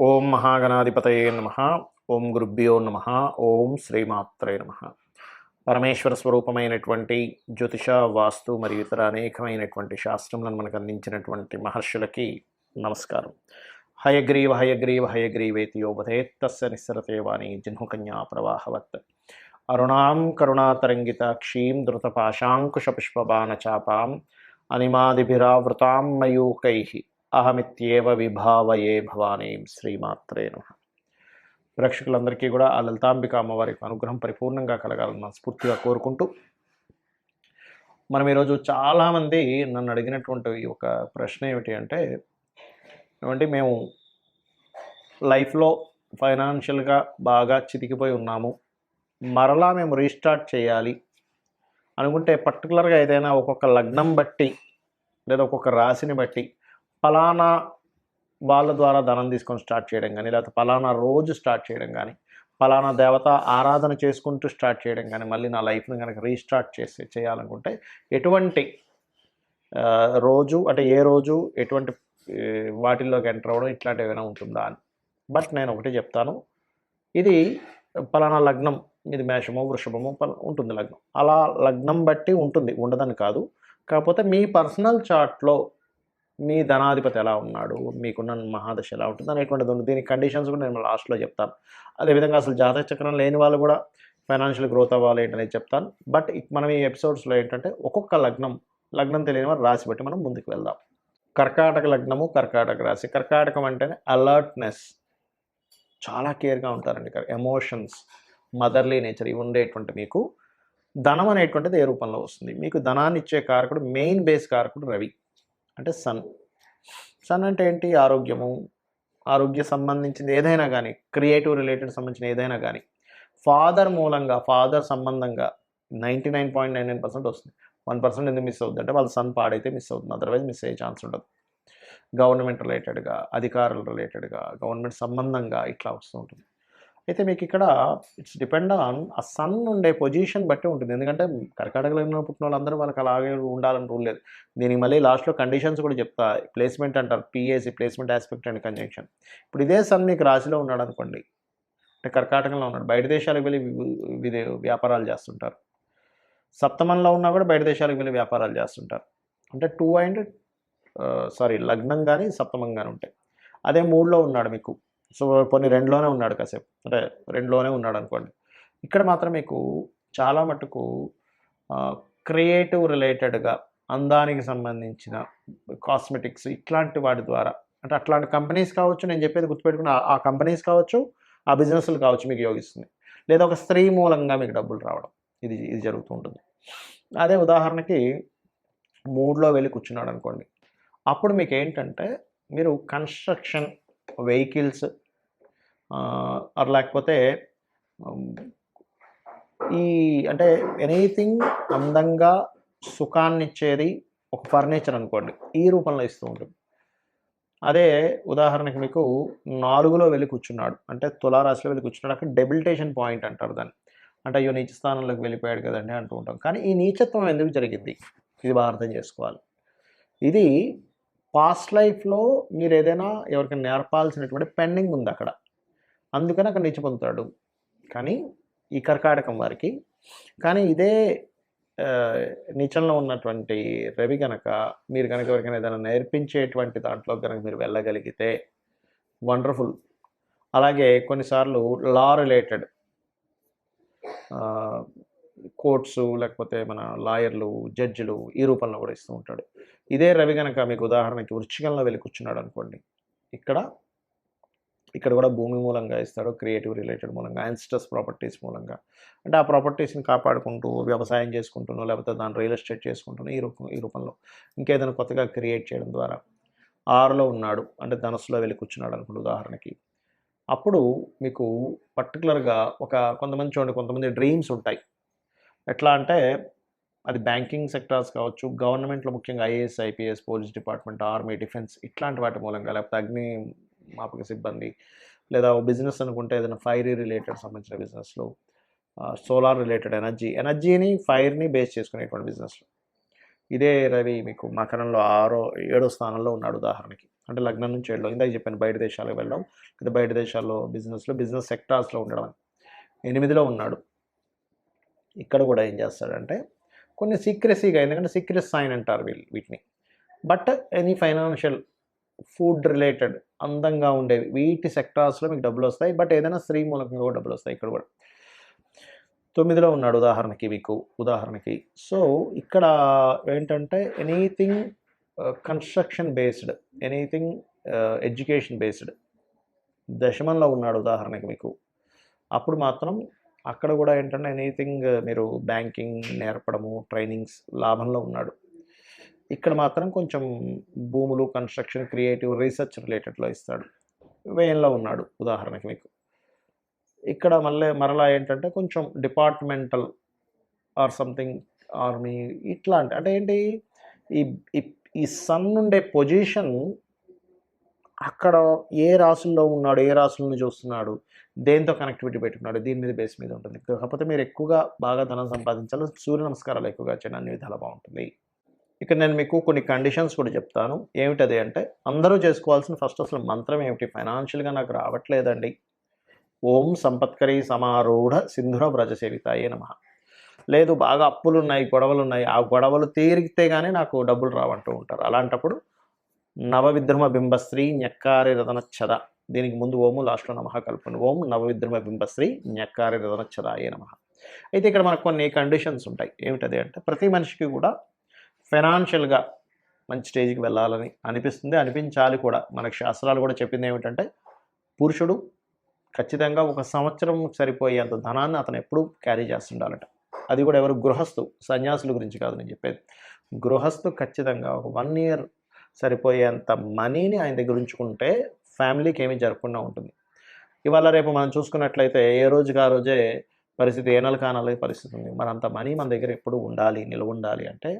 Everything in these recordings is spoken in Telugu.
ఓం మహాగణాధిపతయే నమ. ఓం గురుభ్యో నమ. ఓం శ్రీమాత్రే నమ. పరమేశ్వర స్వరూపమైనటువంటి జ్యోతిష వాస్తు మరియు ఇతర అనేకమైనటువంటి శాస్త్రములను మనకు అందించినటువంటి మహర్షులకి నమస్కారం. హయగ్రీవ హయగ్రీవ హయగ్రీవేతి యోపధేత్తస్య నిస్సరతే వాణి జిహ్నుకన్యా ప్రవాహవత్. అరుణాం కరుణాతరంగితాక్షీం ధృతపాశాంకుశపుష్పబాణచాపాం అనిమాదిభిరావృతాం మయూకై. అహమిత్యేవ విభావయే భవానీ శ్రీమాత్రేను ప్రేక్షకులందరికీ కూడా ఆ లలితాంబిక అమ్మవారి అనుగ్రహం పరిపూర్ణంగా కలగాలని మనస్ఫూర్తిగా కోరుకుంటూ మనం ఈరోజు చాలామంది నన్ను అడిగినటువంటి ఒక ప్రశ్న ఏమిటి అంటే ఏమంటే మేము లైఫ్లో ఫైనాన్షియల్గా బాగా చితికిపోయి ఉన్నాము మరలా మేము రీస్టార్ట్ చేయాలి అనుకుంటే పర్టికులర్గా ఏదైనా ఒక్కొక్క లగ్నం బట్టి లేదా ఒక్కొక్క రాశిని బట్టి ఫలానా వాళ్ళ ద్వారా ధనం తీసుకొని స్టార్ట్ చేయడం కానీ లేకపోతే ఫలానా రోజు స్టార్ట్ చేయడం కానీ ఫలానా దేవత ఆరాధన చేసుకుంటూ స్టార్ట్ చేయడం కానీ మళ్ళీ నా లైఫ్ని కనుక రీస్టార్ట్ చేసి చేయాలనుకుంటే ఎటువంటి రోజు అంటే ఏ రోజు ఎటువంటి వాటిల్లోకి ఎంటర్ అవ్వడం ఇట్లాంటివి ఏమైనా ఉంటుందా అని. బట్ నేను ఒకటి చెప్తాను. ఇది ఫలానా లగ్నం ఇది మేషమో వృషభమో ఉంటుంది లగ్నం. అలా లగ్నం బట్టి ఉంటుంది ఉండదని కాదు. కాకపోతే మీ పర్సనల్ చార్ట్లో మీ ధనాధిపతి ఎలా ఉన్నాడు? మీకున్న మహాదశ ఎలా ఉంటుంది? అనేటువంటిది ఉంది దీని కండిషన్స్ కూడా నేను లాస్ట్లో చెప్తాను. అదేవిధంగా అసలు జాతక చక్రం లేని వాళ్ళు కూడా ఫైనాన్షియల్ గ్రోత్ అవ్వాలి ఏంటనేది చెప్తాను. బట్ మనం ఈ ఎపిసోడ్స్లో ఏంటంటే ఒక్కొక్క లగ్నం లగ్నం తెలియని వారు రాసి బట్టి మనం ముందుకు వెళ్దాం. కర్కాటక లగ్నము కర్కాటక రాశి. కర్కాటకం అంటేనే అలర్ట్నెస్ చాలా కేర్గా ఉంటారండి ఎమోషన్స్ మదర్లీ నేచర్ ఇవి ఉండేటువంటి మీకు. ధనం అనేటువంటిది ఏ రూపంలో వస్తుంది? మీకు ధనాన్ని ఇచ్చే కారకుడు మెయిన్ బేస్ కారకుడు రవి. అంటే సన్ సన్ అంటే ఏంటి? ఆరోగ్యము. ఆరోగ్య సంబంధించింది ఏదైనా కానీ క్రియేటివ్ రిలేటెడ్ సంబంధించిన ఏదైనా కానీ ఫాదర్ మూలంగా ఫాదర్ సంబంధంగా ninety nine point nine nine percent వస్తుంది. వన్ పర్సెంట్ ఎందుకు మిస్ అవుతుంది అంటే వాళ్ళ సన్ పాడైతే మిస్ అవుతుంది. అదర్వైజ్ మిస్ అయ్యే ఛాన్స్ ఉండదు. గవర్నమెంట్ రిలేటెడ్గా అధికారుల రిలేటెడ్గా గవర్నమెంట్ సంబంధంగా ఇట్లా వస్తూ ఉంటుంది. అయితే మీకు ఇక్కడ ఇట్స్ డిపెండ్ ఆన్ ఆ సన్ ఉండే పొజిషన్ బట్టి ఉంటుంది. ఎందుకంటే కర్కాటకలో పుట్టిన వాళ్ళందరూ వాళ్ళకి అలాగే ఉండాలని రూల్ లేదు. దీనికి మళ్ళీ లాస్ట్లో కండిషన్స్ కూడా చెప్తా. ప్లేస్మెంట్ అంటారు. PAC placement aspect and conjunction. ఇప్పుడు ఇదే సన్ మీకు రాశిలో ఉన్నాడు అనుకోండి. అంటే కర్కాటకంలో ఉన్నాడు. బయట దేశాలకు వెళ్ళి విదే వ్యాపారాలు చేస్తుంటారు. సప్తమంలో ఉన్నా కూడా బయట దేశాలకు వెళ్ళి వ్యాపారాలు చేస్తుంటారు. అంటే టూ అండ్ సారీ లగ్నం కానీ సప్తమం కానీ ఉంటాయి. అదే మూడులో ఉన్నాడు మీకు. సో కొన్ని రెండులోనే ఉన్నాడు కాసేపు. అంటే రెండులోనే ఉన్నాడు అనుకోండి. ఇక్కడ మాత్రం మీకు చాలా మటుకు క్రియేటివ్ రిలేటెడ్గా అందానికి సంబంధించిన కాస్మెటిక్స్ ఇట్లాంటి వాటి ద్వారా అంటే అట్లాంటి కంపెనీస్ కావచ్చు నేను చెప్పేది గుర్తుపెట్టుకుని ఆ- ఆ కంపెనీస్ కావచ్చు ఆ బిజినెస్లు కావచ్చు మీకు యోగిస్తుంది. లేదా ఒక స్త్రీ మూలంగా మీకు డబ్బులు రావడం ఇది ఇది జరుగుతూ ఉంటుంది. అదే ఉదాహరణకి మూడ్లో వెళ్ళి కూర్చున్నాడు అనుకోండి. అప్పుడు మీకు ఏంటంటే మీరు కన్స్ట్రక్షన్ వెహికల్స్ ఆర్ లేకపోతే ఈ అంటే ఎనీథింగ్ అందంగా సుఖాన్ని ఇచ్చేది ఒక ఫర్నిచర్ అనుకోండి ఈ రూపంలో ఇస్తూ ఉంటుంది. అదే ఉదాహరణకి మీకు నాలుగులో వెళ్ళి కూర్చున్నాడు అంటే తులారాశిలో వెళ్ళి కూర్చున్నాడు అక్కడ డెబిలిటేషన్ పాయింట్ అంటారు దాన్ని. అంటే అయ్యో నీచ స్థానంలోకి వెళ్ళిపోయాడు కదండి అంటూ ఉంటాం. కానీ ఈ నీచత్వం ఎందుకు జరిగింది? ఇది బాగా అర్థం చేసుకోవాలి. ఇది పాస్ట్ లైఫ్లో మీరు ఏదైనా ఎవరికైనా నేర్పాల్సినటువంటి పెండింగ్ ఉంది అక్కడ. అందుకని అక్కడ నీచ పొందుతాడు. కానీ ఈ కర్కాటకం వారికి కానీ ఇదే ఆ, ఉన్నటువంటి రవి కనుక మీరు కనుక ఎవరికైనా ఏదైనా నేర్పించేటువంటి దాంట్లో కనుక మీరు వెళ్ళగలిగితే వండర్ఫుల్. అలాగే కొన్నిసార్లు లా రిలేటెడ్ కోర్ట్స్ లేకపోతే మన లాయర్లు జడ్జిలు ఈ రూపంలో కూడా ఇస్తూ ఉంటాడు. ఇదే రవి కనుక మీకు ఉదాహరణకి వృక్షికంలో వెళ్ళి కూర్చున్నాడు అనుకోండి. ఇక్కడ ఇక్కడ కూడా భూమి మూలంగా ఇస్తాడు క్రియేటివ్ రిలేటెడ్ మూలంగా యాన్స్టస్ ప్రాపర్టీస్ మూలంగా. అంటే ఆ ప్రాపర్టీస్ని కాపాడుకుంటూ వ్యవసాయం చేసుకుంటున్నో లేకపోతే దాన్ని రియల్ ఎస్టేట్ చేసుకుంటున్నో ఈ రూపం ఈ రూపంలో ఇంకేదైనా కొత్తగా క్రియేట్ చేయడం ద్వారా ఆరులో ఉన్నాడు అంటే ధనస్సులో వెళ్ళి కూర్చున్నాడు అనుకోండి ఉదాహరణకి. అప్పుడు మీకు పర్టికులర్గా ఒక కొంతమంది చూడండి కొంతమంది డ్రీమ్స్ ఉంటాయి. ఎట్లా అంటే అది బ్యాంకింగ్ సెక్టార్స్ కావచ్చు గవర్నమెంట్లో ముఖ్యంగా IAS IPS police department army defence ఇట్లాంటి వాటి మూలంగా లేకపోతే అగ్ని మాపక సిబ్బంది లేదా బిజినెస్ అనుకుంటే ఏదైనా ఫైర్ రిలేటెడ్ సంబంధించిన బిజినెస్లో సోలార్ రిలేటెడ్ ఎనర్జీ ఎనర్జీని ఫైర్ని బేస్ చేసుకునేటువంటి బిజినెస్లో. ఇదే రవి మీకు మకరంలో ఆరో ఏడో స్థానంలో ఉన్నాడు ఉదాహరణకి. అంటే లగ్నం నుంచి వెళ్ళడం ఇందాక చెప్పాను బయట దేశాలకు వెళ్ళడం లేదా బయట దేశాల్లో బిజినెస్లో బిజినెస్ సెక్టార్స్లో ఉండడం ఎనిమిదిలో ఉన్నాడు. ఇక్కడ కూడా ఏం చేస్తాడంటే కొన్ని సీక్రెసీగా ఎందుకంటే సీక్రెస్ సైన్ అంటారు వీళ్ళు వీటిని. But any financial food related అందంగా ఉండేవి. వీటి సెక్టార్స్లో మీకు డబ్బులు వస్తాయి. బట్ ఏదైనా స్త్రీ మూలకంగా కూడా డబ్బులు వస్తాయి ఇక్కడ కూడా. తొమ్మిదిలో ఉన్నాడు ఉదాహరణకి మీకు ఉదాహరణకి. సో ఇక్కడ ఏంటంటే anything construction based anything education based దశమంలో ఉన్నాడు ఉదాహరణకి మీకు. అప్పుడు మాత్రం అక్కడ కూడా ఏంటంటే ఎనీథింగ్ మీరు బ్యాంకింగ్ నేర్పడము ట్రైనింగ్స్ లాభంలో ఉన్నాడు. ఇక్కడ మాత్రం కొంచెం భూములు కన్స్ట్రక్షన్ క్రియేటివ్ రీసెర్చ్ రిలేటెడ్లో ఇస్తాడు. వేయంలో ఉన్నాడు ఉదాహరణకి మీకు. ఇక్కడ మళ్ళీ మరలా ఏంటంటే కొంచెం డిపార్ట్మెంటల్ ఆర్ సంథింగ్ ఆర్మీ ఇట్లాంటి అంటే ఏంటి? ఈ ఈ- ఈ సన్ ఉండే పొజిషన్ అక్కడ ఏ రాసుల్లో ఉన్నాడు ఏ రాసులను చూస్తున్నాడు దేంతో కనెక్టివిటీ పెట్టుకున్నాడు దీని మీద బేస్ మీద ఉంటుంది. కాకపోతే మీరు ఎక్కువగా బాగా ధనం సంపాదించాలి సూర్య నమస్కారాలు ఎక్కువగా చేయండి అన్ని విధాలు బాగుంటుంది. ఇక నేను మీకు కొన్ని కండిషన్స్ కూడా చెప్తాను. ఏమిటది అంటే అందరూ చేసుకోవాల్సిన ఫస్ట్ అసలు మంత్రం ఏమిటి? ఫైనాన్షియల్గా నాకు రావట్లేదండి. ఓం సంపత్కరి సమారూఢ సింధుర వ్రజసేవితాయే నమ. లేదు బాగా అప్పులు ఉన్నాయి గొడవలు ఉన్నాయి ఆ గొడవలు తీరిగితే కానీ నాకు డబ్బులు రావంటూ ఉంటారు. అలాంటప్పుడు నవవిద్రమ బింబశ్రీ ఞక్కారి రతనచ్చద దీనికి ముందు ఓము లాస్ట్లో నమః కలుపుకోండి ఓం నవవిద్రమ బింబశ్రీ ñక్కారి రతనచ్చదాయే నమ. అయితే ఇక్కడ మనకు కొన్ని కండిషన్స్ ఉంటాయి. ఏమిటది అంటే ప్రతి మనిషికి కూడా ఫైనాన్షియల్గా మంచి స్టేజ్కి వెళ్ళాలని అనిపిస్తుంది. అనిపించాలి కూడా. మనకు శాస్త్రాలు కూడా చెప్పింది ఏమిటంటే పురుషుడు ఖచ్చితంగా ఒక సంవత్సరం సరిపోయేంత ధనాన్ని అతను ఎప్పుడూ క్యారీ చేస్తుండాలట. అది కూడా ఎవరు? గృహస్థు. సన్యాసుల గురించి కాదు నేను చెప్పేది. గృహస్థు ఖచ్చితంగా ఒక వన్ ఇయర్ సరిపోయేంత మనీని ఆయన దగ్గర ఉంచుకుంటే ఫ్యామిలీకి ఏమీ జరగకుండా ఉంటుంది. ఇవాళ రేపు మనం చూసుకున్నట్లయితే ఏ రోజుగా ఆ రోజే పరిస్థితి ఏ నెల కానాలి పరిస్థితి ఉంది. మరి అంత మనీ మన దగ్గర ఎప్పుడు ఉండాలి నిలువ ఉండాలి అంటే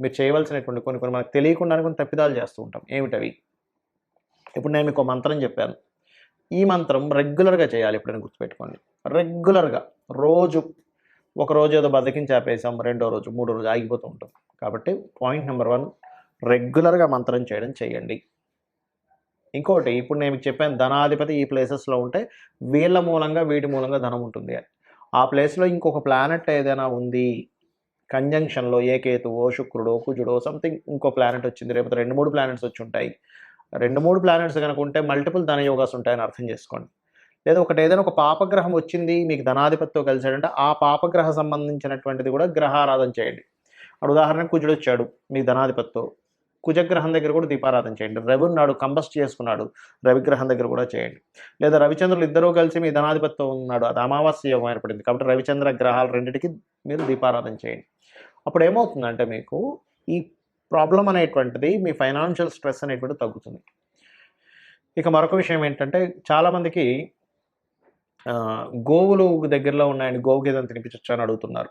మీరు చేయవలసినటువంటి కొన్ని కొన్ని మనకు తెలియకుండా కొన్ని తప్పిదాలు చేస్తూ ఉంటాం. ఏమిటవి? ఇప్పుడు నేను మీకు ఒక మంత్రం చెప్పాను. ఈ మంత్రం రెగ్యులర్గా చేయాలి ఎప్పుడైనా గుర్తుపెట్టుకోండి. రెగ్యులర్గా రోజు ఒక రోజు ఏదో బతికించి ఆపేసాం రెండో రోజు మూడో రోజు ఆగిపోతూ ఉంటాం. కాబట్టి పాయింట్ నెంబర్ వన్ రెగ్యులర్గా మంత్రం చేయడం చేయండి. ఇంకోటి ఇప్పుడు నేను చెప్పాను ధనాధిపతి ఈ ప్లేసెస్లో ఉంటే వీళ్ళ మూలంగా వీటి మూలంగా ధనం ఉంటుంది అని. ఆ ప్లేస్లో ఇంకొక ప్లానెట్ ఏదైనా ఉంది కంజంక్షన్లో ఏ కేతువో శుక్రుడో కుజుడో సంథింగ్ ఇంకో ప్లానెట్ వచ్చింది రేపు రెండు మూడు ప్లానెట్స్ వచ్చి ఉంటాయి. రెండు మూడు ప్లానెట్స్ కనుక ఉంటే మల్టిపుల్ ధన యోగాస్ ఉంటాయని అర్థం చేసుకోండి. లేదా ఒకటి ఏదైనా ఒక పాపగ్రహం వచ్చింది మీకు ధనాధిపతితో కలిసాడంటే ఆ పాపగ్రహ సంబంధించినటువంటిది కూడా గ్రహారాధన చేయండి. అప్పుడు ఉదాహరణకు కుజుడు వచ్చాడు మీ ధనాధిపతితో. కుజగ్రహం దగ్గర కూడా దీపారాధన చేయండి. రవి ఉన్నాడు కంబస్ట్ చేసుకున్నాడు రవిగ్రహం దగ్గర కూడా చేయండి. లేదా రవిచంద్రులు ఇద్దరూ కలిసి మీ ధనాధిపత్యం ఉన్నాడు. అది అమావాస్య యోగం ఏర్పడింది. కాబట్టి రవిచంద్ర గ్రహాలు రెండింటికి మీరు దీపారాధన చేయండి. అప్పుడు ఏమవుతుందంటే మీకు ఈ ప్రాబ్లం అనేటువంటిది మీ ఫైనాన్షియల్ స్ట్రెస్ అనేటువంటిది తగ్గుతుంది. ఇక మరొక విషయం ఏంటంటే చాలామందికి గోవులు దగ్గరలో ఉన్నాయని గోవు గేదెను తినిపించచ్చు అని అడుగుతున్నారు.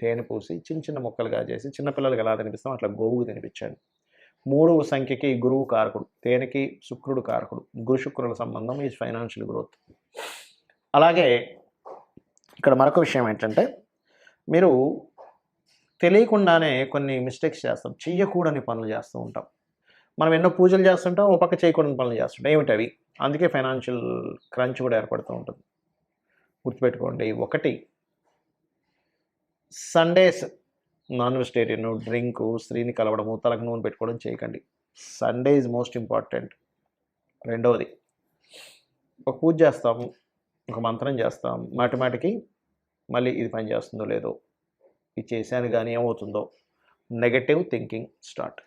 తేనె పూసి చిన్న చిన్న ముక్కలుగా చేసి చిన్నపిల్లలకి ఎలా తినిపిస్తాం అట్లా గోవుకు తినిపించండి. మూడవ సంఖ్యకి గురువు కారకుడు తేనెకి శుక్రుడు కారకుడు గురు శుక్రుల సంబంధం ఈ ఫైనాన్షియల్ గ్రోత్ అలాగే ఇక్కడ మరొక విషయం ఏంటంటే మీరు తెలియకుండానే కొన్ని మిస్టేక్స్ చేస్తాం చెయ్యకూడని పనులు చేస్తూ ఉంటాం. మనం ఎన్నో పూజలు చేస్తుంటాం ఒక పక్క చేయకూడని పనులు చేస్తుంటాం. అవి? అందుకే ఫైనాన్షియల్ క్రంచ్ కూడా ఏర్పడుతూ ఉంటుంది. గుర్తుపెట్టుకోండి ఒకటి సండేస్ నాన్ వెజిటేరియన్ డ్రింకు స్త్రీని కలవడము తలకు నూనె పెట్టుకోవడం చేయకండి. సండే ఈజ్ మోస్ట్ ఇంపార్టెంట్ రెండవది ఒక పూజ చేస్తాము ఒక మంత్రం చేస్తాం. మాటిమాటికి మళ్ళీ ఇది పని చేస్తుందో లేదో ఇది చేశాను కానీ ఏమవుతుందో నెగటివ్ థింకింగ్ స్టార్ట్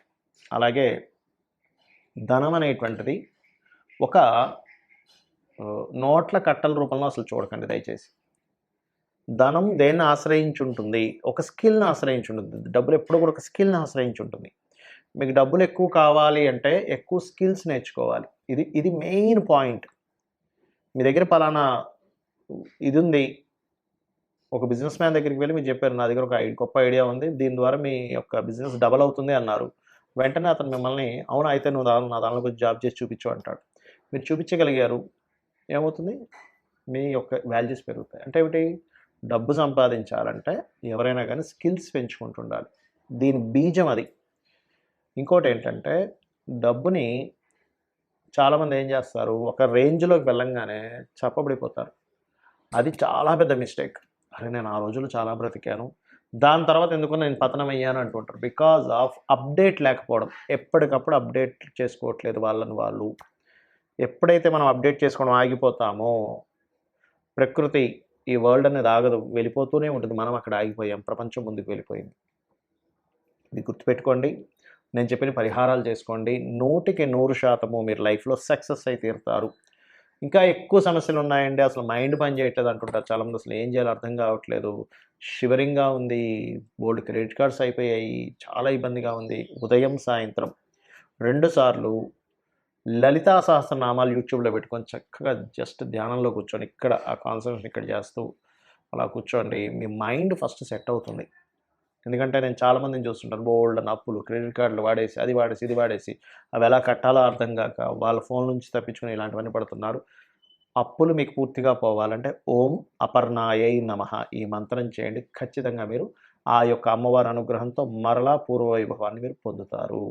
అలాగే ధనం అనేటువంటిది ఒక నోట్ల కట్టల రూపంలో అసలు చూడకండి దయచేసి. ధనం దేన్ని ఆశ్రయించి ఉంటుంది ఒక స్కిల్ని ఆశ్రయించి ఉంటుంది డబ్బులు ఎప్పుడు కూడా ఒక స్కిల్ని ఆశ్రయించి ఉంటుంది మీకు డబ్బులు ఎక్కువ కావాలి అంటే ఎక్కువ స్కిల్స్ నేర్చుకోవాలి. ఇది ఇది మెయిన్ పాయింట్. మీ దగ్గర పలానా ఇది ఉంది ఒక బిజినెస్ మ్యాన్ దగ్గరికి వెళ్ళి మీరు చెప్పారు నా దగ్గర ఒక గొప్ప ఐడియా ఉంది. దీని ద్వారా మీ యొక్క బిజినెస్ డబల్ అవుతుంది అన్నారు. వెంటనే అతను మిమ్మల్ని అవును అయితే నువ్వు దాని నా దానిలో కొంచెం జాబ్ చేసి చూపించు అంటాడు. మీరు చూపించగలిగారు. ఏమవుతుంది? మీ యొక్క వాల్యూస్ పెరుగుతాయి. అంటే ఏమిటి? డబ్బు సంపాదించాలంటే ఎవరైనా కానీ స్కిల్స్ పెంచుకుంటుండాలి. దీని బీజం అది. ఇంకోటి ఏంటంటే డబ్బుని చాలామంది ఏం చేస్తారు? ఒక రేంజ్లోకి వెళ్ళంగానే చెప్పబడిపోతారు అది చాలా పెద్ద మిస్టేక్. అరే నేను ఆ రోజులు చాలా బ్రతికాను. దాని తర్వాత ఎందుకు నేను పతనం అయ్యాను అంటుంటారు? బికాజ్ ఆఫ్ అప్డేట్ లేకపోవడం. ఎప్పటికప్పుడు అప్డేట్ చేసుకోవట్లేదు వాళ్ళని వాళ్ళు. ఎప్పుడైతే మనం అప్డేట్ చేసుకోవడం ఆగిపోతామో ప్రకృతి ఈ వరల్డ్ అనేది ఆగదు. వెళ్ళిపోతూనే ఉంటుంది. మనం అక్కడ ఆగిపోయాం. ప్రపంచం ముందుకు వెళ్ళిపోయింది. ఇది గుర్తుపెట్టుకోండి. నేను చెప్పిన పరిహారాలు చేసుకోండి. నూటికి నూరు శాతము మీరు లైఫ్లో సక్సెస్ అయి తీరుతారు. ఇంకా ఎక్కువ సమస్యలు ఉన్నాయండి. అసలు మైండ్ పని చేయట్లేదు అంటుంటారు. చాలామంది అసలు ఏం చేయాలో అర్థం కావట్లేదు. షివరింగ్గా ఉంది. బోల్డ్ క్రెడిట్ కార్డ్స్ అయిపోయాయి. చాలా ఇబ్బందిగా ఉంది. ఉదయం సాయంత్రం రెండుసార్లు లలితా సహస్రనామాలు యూట్యూబ్లో పెట్టుకొని చక్కగా జస్ట్ ధ్యానంలో కూర్చొని ఇక్కడ ఆ కాన్సన్ట్రేషన్ ఇక్కడ చేస్తూ అలా కూర్చోండి. మీ మైండ్ ఫస్ట్ సెట్ అవుతుంది. ఎందుకంటే నేను చాలామందిని చూస్తుంటాను. బోల్డ్ అని అప్పులు క్రెడిట్ కార్డులు వాడేసి అది వాడేసి ఇది వాడేసి అవి ఎలా కట్టాలో అర్థం కాక వాళ్ళ ఫోన్ నుంచి తప్పించుకుని ఇలాంటివన్నీ పడుతున్నారు. అప్పులు మీకు పూర్తిగా పోవాలంటే ఓం అపర్ణాయై నమః ఈ మంత్రం చేయండి. ఖచ్చితంగా మీరు ఆ యొక్క అమ్మవారి అనుగ్రహంతో మరలా పూర్వ వైభవాన్ని మీరు పొందుతారు.